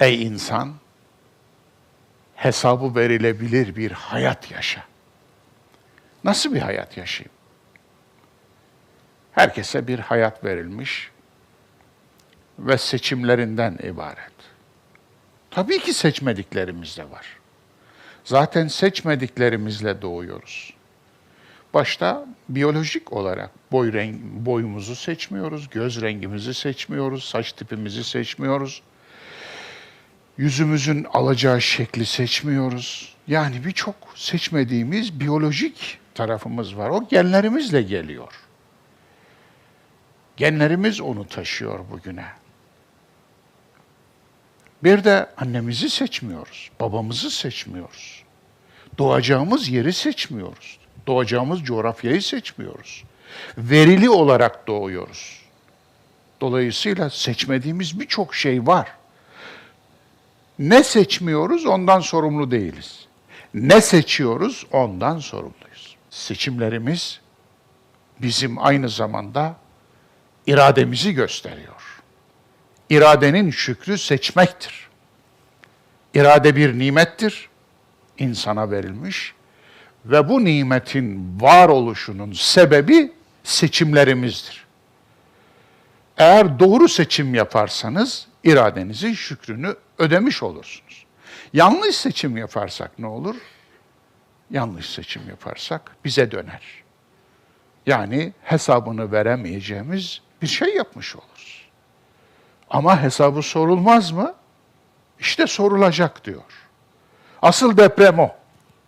Ey insan, hesabı verilebilir bir hayat yaşa. Nasıl bir hayat yaşayayım? Herkese bir hayat verilmiş ve seçimlerinden ibaret. Tabii ki seçmediklerimiz de var. Zaten seçmediklerimizle doğuyoruz. Başta biyolojik olarak boy renk, boyumuzu seçmiyoruz, göz rengimizi seçmiyoruz, saç tipimizi seçmiyoruz. Yüzümüzün alacağı şekli seçmiyoruz. Yani birçok seçmediğimiz biyolojik tarafımız var. O genlerimizle geliyor. Genlerimiz onu taşıyor bugüne. Bir de annemizi seçmiyoruz, babamızı seçmiyoruz. Doğacağımız yeri seçmiyoruz. Doğacağımız coğrafyayı seçmiyoruz. Verili olarak doğuyoruz. Dolayısıyla seçmediğimiz birçok şey var. Ne seçmiyoruz ondan sorumlu değiliz. Ne seçiyoruz ondan sorumluyuz. Seçimlerimiz bizim aynı zamanda irademizi gösteriyor. İradenin şükrü seçmektir. İrade bir nimettir, insana verilmiş ve bu nimetin varoluşunun sebebi seçimlerimizdir. Eğer doğru seçim yaparsanız iradenizin şükrünü ödemiş olursunuz. Yanlış seçim yaparsak ne olur? Yanlış seçim yaparsak bize döner. Yani hesabını veremeyeceğimiz bir şey yapmış oluruz. Ama hesabı sorulmaz mı? İşte sorulacak diyor. Asıl deprem o.